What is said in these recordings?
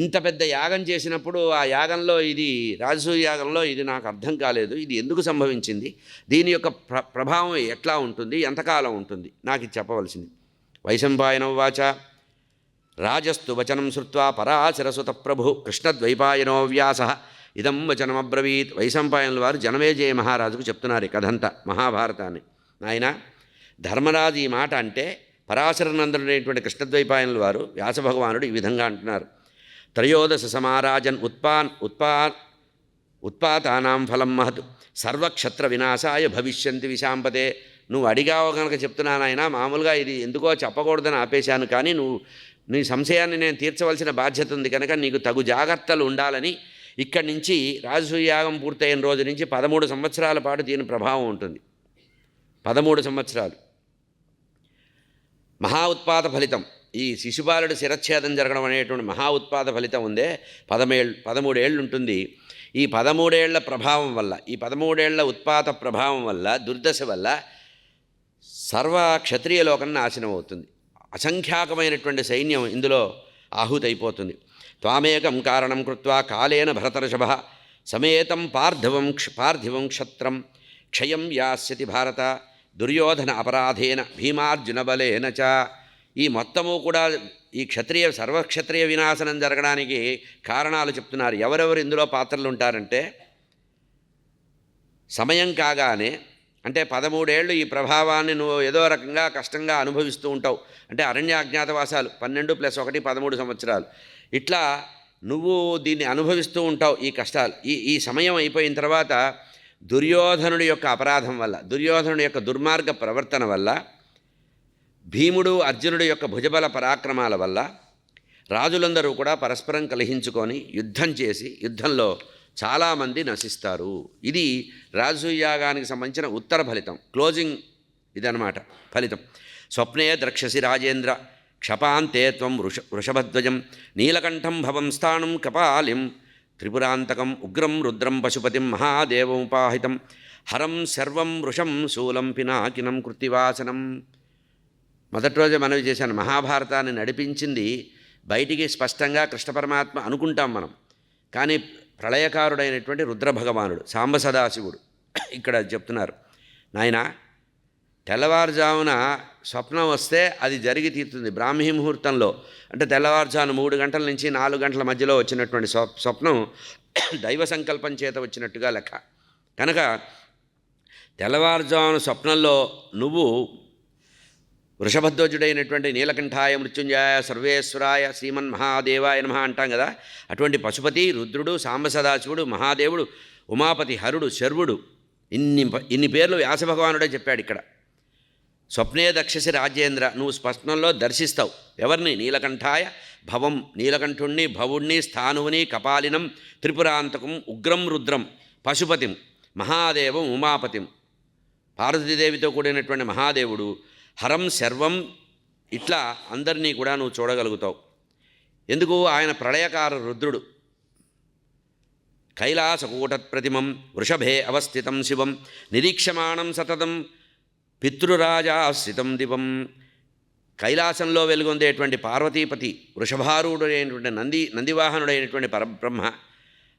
ఇంత పెద్ద యాగం చేసినప్పుడు ఆ యాగంలో ఇది రాజసూయ యాగంలో ఇది నాకు అర్థం కాలేదు. ఇది ఎందుకు సంభవించింది? దీని యొక్క ప్ర ప్రభావం ఎట్లా ఉంటుంది? ఎంతకాలం ఉంటుంది? నాకు ఇది చెప్పవలసింది. వైశంపాయన వాచ రాజస్తు వచనం శృత్వా పరాశరసుత ప్రభు కృష్ణద్వైపాయనో వ్యాస ఇదం వచనమబ్రవీత్ వైశంపాయనుల వారు జనమేజయ మహారాజుకు చెప్తున్నారు ఈ కథంతా మహాభారతాన్ని. నాయన ధర్మరాజు ఈ మాట అంటే పరాశరనందుడైనటువంటి కృష్ణద్వైపాయనుల వారు వ్యాసభగవానుడు ఈ విధంగా అంటున్నారు. త్రయోదశ సమారాజన్ ఉత్పాన్ ఉత్పా ఉత్పాతానాం ఫలం మహత్. సర్వక్షత్ర వినాశాయ భవిష్యంతి విశాంపతే. నువ్వు అడిగావు కనుక చెప్తున్నాను ఆయన మామూలుగా ఇది ఎందుకో చెప్పకూడదని ఆపేశాను కానీ నువ్వు నీ సంశయాన్ని నేను తీర్చవలసిన బాధ్యత ఉంది కనుక నీకు తగు జాగ్రత్తలు ఉండాలని ఇక్కడి నుంచి రాజసూయాగం పూర్తయిన రోజు నుంచి పదమూడు సంవత్సరాల పాటు దీని ప్రభావం ఉంటుంది. పదమూడు సంవత్సరాలు. మహా ఉత్పాత ఫలితం. ఈ శిశుబాలుడు శిరచ్ఛేదం జరగడం అనేటువంటి మహా ఉత్పాద ఫలితం ఉందే. పదమేళ్ళు పదమూడేళ్ళు ఉంటుంది. ఈ పదమూడేళ్ళ ప్రభావం వల్ల ఈ పదమూడేళ్ళ ఉత్పాత ప్రభావం వల్ల దుర్దశ వల్ల సర్వ క్షత్రియ లోకం నాశనం అవుతుంది అసంఖ్యాకమైనటువంటి సైన్యం ఇందులో ఆహుతైపోతుంది. త్వామేకం కారణం కృత్వా కాలేన భరతర్షభ సమేతం పార్థివం పార్థివం క్షత్రం క్షయం యాస్యతి భారత దుర్యోధన అపరాధేన భీమార్జునబలేన చ. ఈ మొత్తము కూడా ఈ క్షత్రియ సర్వక్షత్రియ వినాశనం జరగడానికి కారణాలు చెప్తున్నారు. ఎవరెవరు ఇందులో పాత్రలు ఉంటారంటే సమయం కాగానే అంటే పదమూడేళ్ళు ఈ ప్రభావాన్ని నువ్వు ఏదో రకంగా కష్టంగా అనుభవిస్తూ ఉంటావు. అంటే అరణ్య అజ్ఞాతవాసాలు పన్నెండు ప్లస్ ఒకటి పదమూడు సంవత్సరాలు. ఇట్లా నువ్వు దీన్ని అనుభవిస్తూ ఉంటావు ఈ కష్టాలు. ఈ ఈ సమయం అయిపోయిన తర్వాత దుర్యోధనుడి యొక్క అపరాధం వల్ల దుర్యోధనుడి యొక్క దుర్మార్గ ప్రవర్తన వల్ల భీముడు అర్జునుడి యొక్క భుజబల పరాక్రమాల వల్ల రాజులందరూ కూడా పరస్పరం కలిహించుకొని యుద్ధం చేసి యుద్ధంలో చాలామంది నశిస్తారు. ఇది రాజసూయాగానికి సంబంధించిన ఉత్తర ఫలితం క్లోజింగ్ ఇదనమాట ఫలితం. స్వప్నే ద్రక్షసి రాజేంద్ర క్షపాంతే త్వం వృష వృషభధ్వజం నీలకంఠం భవం స్థానం కపాలిం త్రిపురాంతకం ఉగ్రం రుద్రం పశుపతిం మహాదేవముపాహితం హరం సర్వం వృషం శూలం పినాకినం కృత్తివాసనం మొదటి రోజే మనవి చేశాను మహాభారతాన్ని నడిపించింది బయటికి స్పష్టంగా కృష్ణ పరమాత్మ అనుకుంటాం మనం. కానీ ప్రళయకారుడైనటువంటి రుద్రభగవానుడు సాంబ సదాశివుడు ఇక్కడ చెప్తున్నారు నాయన తెల్లవారుజామున స్వప్నం వస్తే అది జరిగి తీరుతుంది. బ్రాహ్మీ ముహూర్తంలో అంటే తెల్లవారుజామున మూడు గంటల నుంచి నాలుగు గంటల మధ్యలో వచ్చినటువంటి స్వప్నం దైవ సంకల్పం చేత వచ్చినట్టుగా లెక్క. కనుక తెల్లవారుజామున స్వప్నంలో నువ్వు వృషభధ్వజుడైనటువంటి నీలకంఠాయ మృత్యుంజాయ సర్వేశ్వరాయ శ్రీమన్ మహాదేవాయ నమ అంటాం కదా. అటువంటి పశుపతి రుద్రుడు సాంబసదాశివుడు మహాదేవుడు ఉమాపతి హరుడు శర్వుడు ఇన్ని ఇన్ని పేర్లు వ్యాసభగవానుడే చెప్పాడు ఇక్కడ. స్వప్నే దక్షసి రాజేంద్ర నువ్వు స్వప్నంలో దర్శిస్తావు. ఎవరిని? నీలకంఠాయ భవం నీలకంఠుణ్ణి భవుణ్ణి స్థానువుని కపాలినం త్రిపురాంతకం ఉగ్రం రుద్రం పశుపతిం మహాదేవం ఉమాపతిం. పార్వతీదేవితో కూడినటువంటి మహాదేవుడు హరం సర్వం ఇట్లా అందరినీ కూడా నువ్వు చూడగలుగుతావు. ఎందుకు? ఆయన ప్రళయకార రుద్రుడు. కైలాసకూటప్రతిమం వృషభే అవస్థితం శివం నిరీక్షమాణం సతతం పితృరాజాస్థితం దివం. కైలాసంలో వెలుగొందేటువంటి పార్వతీపతి వృషభారూఢుడైనటువంటి నంది నందివాహనుడైనటువంటి పరబ్రహ్మ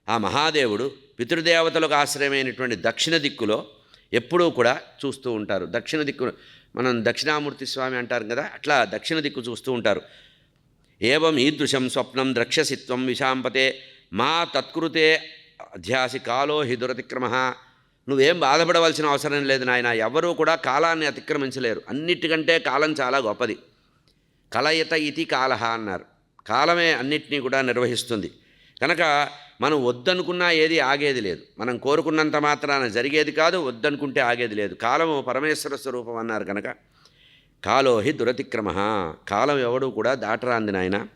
ఆ మహాదేవుడు పితృదేవతలకు ఆశ్రయమైనటువంటి దక్షిణ దిక్కులో ఎప్పుడూ కూడా చూస్తూ ఉంటారు. దక్షిణ దిక్కు మనం దక్షిణామూర్తి స్వామి అంటారు కదా అట్లా దక్షిణ దిక్కు చూస్తూ ఉంటారు. ఏవం ఈదృశం స్వప్నం ద్రక్ష్యసిత్వం విశాంపతే మా తత్కృతే అధ్యాసి కాలో హి దురతిక్రమ. నువ్వేం బాధపడవలసిన అవసరం లేదు నాయన ఎవరూ కూడా కాలాన్ని అతిక్రమించలేరు. అన్నిటికంటే కాలం చాలా గొప్పది. కలయత ఇది కాలహ అన్నారు. కాలమే అన్నిటినీ కూడా నిర్వహిస్తుంది. కనుక మనం వద్దనుకున్నా ఏది ఆగేది లేదు. మనం కోరుకున్నంత మాత్రాన జరిగేది కాదు వద్దనుకుంటే ఆగేది లేదు. కాలము పరమేశ్వర స్వరూపం అన్నారు కనుక కాలోహి దురతిక్రమ. కాలం ఎవడు కూడా దాటరాంది నాయన.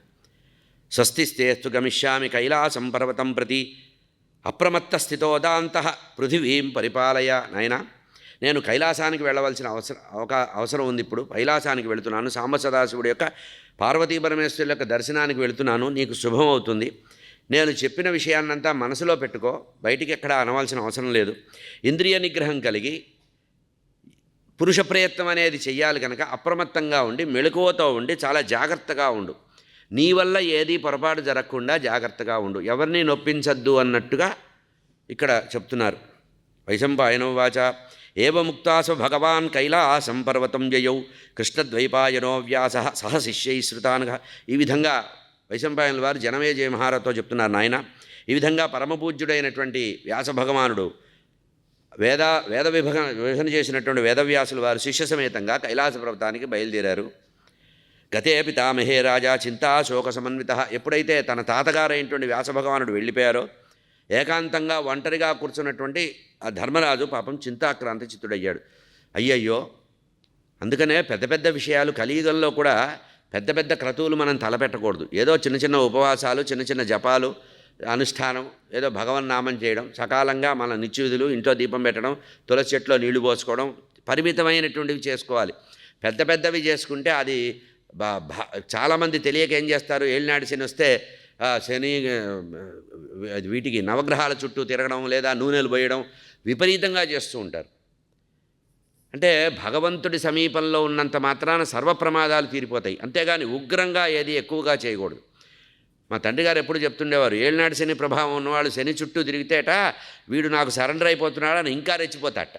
స్వస్తిస్తేస్తు గమిష్యామి కైలాసం పర్వతం ప్రతి అప్రమత్త స్థితోదాంత పృథివీం పరిపాలయ. నాయన నేను కైలాసానికి వెళ్ళవలసిన అవసరం అవకా అవసరం ఉంది ఇప్పుడు. కైలాసానికి వెళుతున్నాను. సాంబ సదాశివుడి యొక్క పార్వతీ పరమేశ్వరుల యొక్క దర్శనానికి వెళుతున్నాను. నీకు శుభమవుతుంది నేను చెప్పిన విషయాన్నంతా మనసులో పెట్టుకో. బయటికి ఎక్కడ అనవలసిన అవసరం లేదు. ఇంద్రియ నిగ్రహం కలిగి పురుష ప్రయత్నం అనేది చెయ్యాలి కనుక అప్రమత్తంగా ఉండి మెళకువతో ఉండి చాలా జాగ్రత్తగా ఉండు. నీ వల్ల ఏది పొరపాటు జరగకుండా జాగ్రత్తగా ఉండు. ఎవరిని నొప్పించద్దు అన్నట్టుగా ఇక్కడ చెప్తున్నారు. వైశంపాయనం వాచ. ఏవముక్తాసు భగవాన్ కైలాసం పర్వతం జయౌ. కృష్ణద్వైపాయనో వ్యాస సహ శిష్యై శ్రుతానుగ. ఈ విధంగా వైశంపాయనుల వారు జనమేజయ మహారథతో చెప్తున్నారు నాయన. ఈ విధంగా పరమపూజ్యుడైనటువంటి వ్యాస భగవానుడు వేద వేద విభజన విభజన చేసినటువంటి వేదవ్యాసుల వారు శిష్య సమేతంగా కైలాస పర్వతానికి బయలుదేరారు. గతే పితామహే రాజా చింతా శోక సమన్విత. ఎప్పుడైతే తన తాతగారైనటువంటి వ్యాసభగవానుడు వెళ్ళిపోయారో ఏకాంతంగా ఒంటరిగా కూర్చున్నటువంటి ఆ ధర్మరాజు పాపం చింతాక్రాంతి చిత్తుడయ్యాడు. అయ్యయ్యో అందుకనే పెద్ద పెద్ద విషయాలు కలియుగంలో కూడా పెద్ద పెద్ద క్రతువులు మనం తలపెట్టకూడదు. ఏదో చిన్న చిన్న ఉపవాసాలు చిన్న చిన్న జపాలు అనుష్ఠానం ఏదో భగవన్నామం చేయడం సకాలంగా మన నిత్యవిధులు ఇంట్లో దీపం పెట్టడం తులసి చెట్లో నీళ్ళు పోసుకోవడం పరిమితమైనటువంటివి చేసుకోవాలి. పెద్ద పెద్దవి చేసుకుంటే అది చాలామంది తెలియక ఏం చేస్తారు? ఏలినాడు శని వస్తే శని వీటికి నవగ్రహాల చుట్టూ తిరగడం లేదా నూనెలు పోయడం విపరీతంగా చేస్తూ ఉంటారు. అంటే భగవంతుడి సమీపంలో ఉన్నంత మాత్రాన సర్వ ప్రమాదాలు తీరిపోతాయి. అంతేగాని ఉగ్రంగా ఏది ఎక్కువగా చేయకూడదు. మా తండ్రి గారు ఎప్పుడు చెప్తుండేవారు ఏళ్ళనాడు శని ప్రభావం ఉన్నవాళ్ళు శని చుట్టూ తిరిగితేట వీడు నాకు సరెండర్ అయిపోతున్నాడని ఇంకా రెచ్చిపోతాట.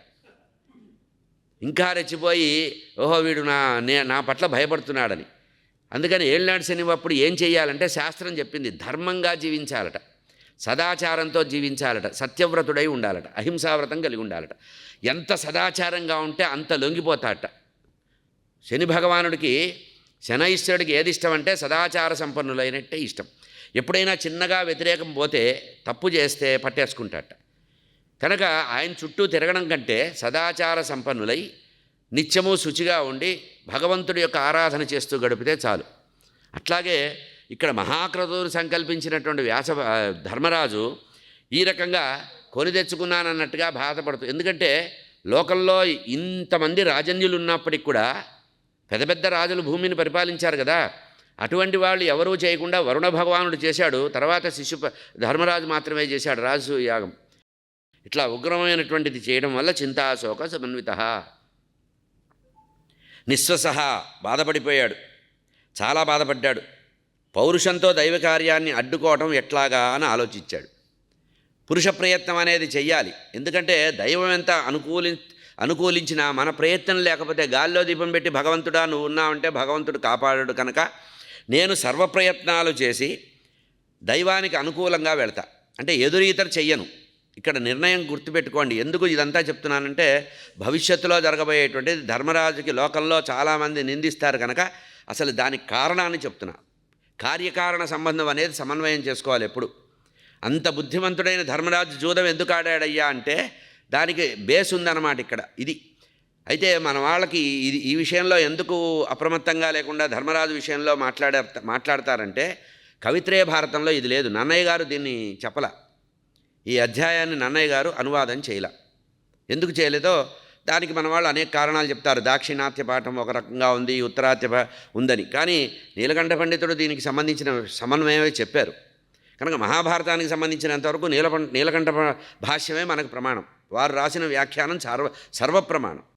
ఇంకా రెచ్చిపోయి ఓహో వీడు నా నే నా పట్ల భయపడుతున్నాడని. అందుకని ఏళ్ళనాడు శని అప్పుడు ఏం చేయాలంటే శాస్త్రం చెప్పింది ధర్మంగా జీవించాలట. సదాచారంతో జీవించాలట సత్యవ్రతుడై ఉండాలట అహింసావ్రతం కలిగి ఉండాలట. ఎంత సదాచారంగా ఉంటే అంత లొంగిపోతాట. శని భగవానుడికి శనైశ్వరుడికి ఏది ఇష్టం అంటే సదాచార సంపన్నులైనట్టే ఇష్టం. ఎప్పుడైనా చిన్నగా వ్యతిరేకం పోతే తప్పు చేస్తే పట్టేసుకుంటాట. కనుక ఆయన చుట్టూ తిరగడం కంటే సదాచార సంపన్నులై నిత్యము శుచిగా ఉండి భగవంతుడి యొక్క ఆరాధన చేస్తూ గడిపితే చాలు. అట్లాగే ఇక్కడ మహాక్రతువులు సంకల్పించినటువంటి వ్యాస ధర్మరాజు ఈ రకంగా కొని తెచ్చుకున్నానన్నట్టుగా బాధపడుతూ ఎందుకంటే లోకంలో ఇంతమంది రాజన్యులు ఉన్నప్పటికి కూడా పెద్ద పెద్ద రాజులు భూమిని పరిపాలించారు కదా. అటువంటి వాళ్ళు ఎవరూ చేయకుండా వరుణ భగవానుడు చేశాడు తర్వాత శిశు ధర్మరాజు మాత్రమే చేశాడు రాజు యాగం. ఇట్లా ఉగ్రమైనటువంటిది చేయడం వల్ల చింతాశోక సమన్విత. నిశ్వసహ బాధపడిపోయాడు చాలా బాధపడ్డాడు. పౌరుషంతో దైవ కార్యాన్ని అడ్డుకోవటం ఎట్లాగా అని ఆలోచించాడు. పురుష ప్రయత్నం అనేది చెయ్యాలి. ఎందుకంటే దైవం ఎంత అనుకూలి అనుకూలించినా మన ప్రయత్నం లేకపోతే గాల్లో దీపం పెట్టి భగవంతుడా నువ్వు ఉన్నావంటే భగవంతుడు కాపాడాడు కనుక నేను సర్వ ప్రయత్నాలు చేసి దైవానికి అనుకూలంగా వెళతా. అంటే ఎదురీతర చెయ్యను. ఇక్కడ నిర్ణయం గుర్తుపెట్టుకోండి. ఎందుకు ఇదంతా చెప్తున్నానంటే భవిష్యత్తులో జరగబోయేటువంటి ధర్మరాజుకి లోకంలో చాలామంది నిందిస్తారు కనుక అసలు దానికి కారణాన్ని చెప్తున్నా. కార్యకారణ సంబంధం అనేది సమన్వయం చేసుకోవాలి ఎప్పుడు. అంత బుద్ధిమంతుడైన ధర్మరాజు జూదం ఎందుకు ఆడాడయ్యా అంటే దానికి బేస్ ఉందన్నమాట ఇక్కడ ఇది. అయితే మన వాళ్ళకి ఇది ఈ విషయంలో ఎందుకు అప్రమత్తంగా లేకుండా ధర్మరాజు విషయంలో మాట్లాడే మాట్లాడతారంటే కవిత్రేయ భారతంలో ఇది లేదు. నన్నయ్య గారు దీన్ని చెప్పల. ఈ అధ్యాయాన్ని నన్నయ్య గారు అనువాదం చేయల. ఎందుకు చేయలేదో దానికి మన వాళ్ళు అనేక కారణాలు చెప్తారు. దాక్షిణాత్య పాఠం ఒక రకంగా ఉంది ఉత్తరాత్య ఉందని. కానీ నీలకంఠ పండితుడు దీనికి సంబంధించిన సమన్వయమే చెప్పారు. కనుక మహాభారతానికి సంబంధించినంతవరకు నీలపం నీలకంఠ భాష్యమే మనకు ప్రమాణం. వారు రాసిన వ్యాఖ్యానం సర్వ సర్వప్రమాణం.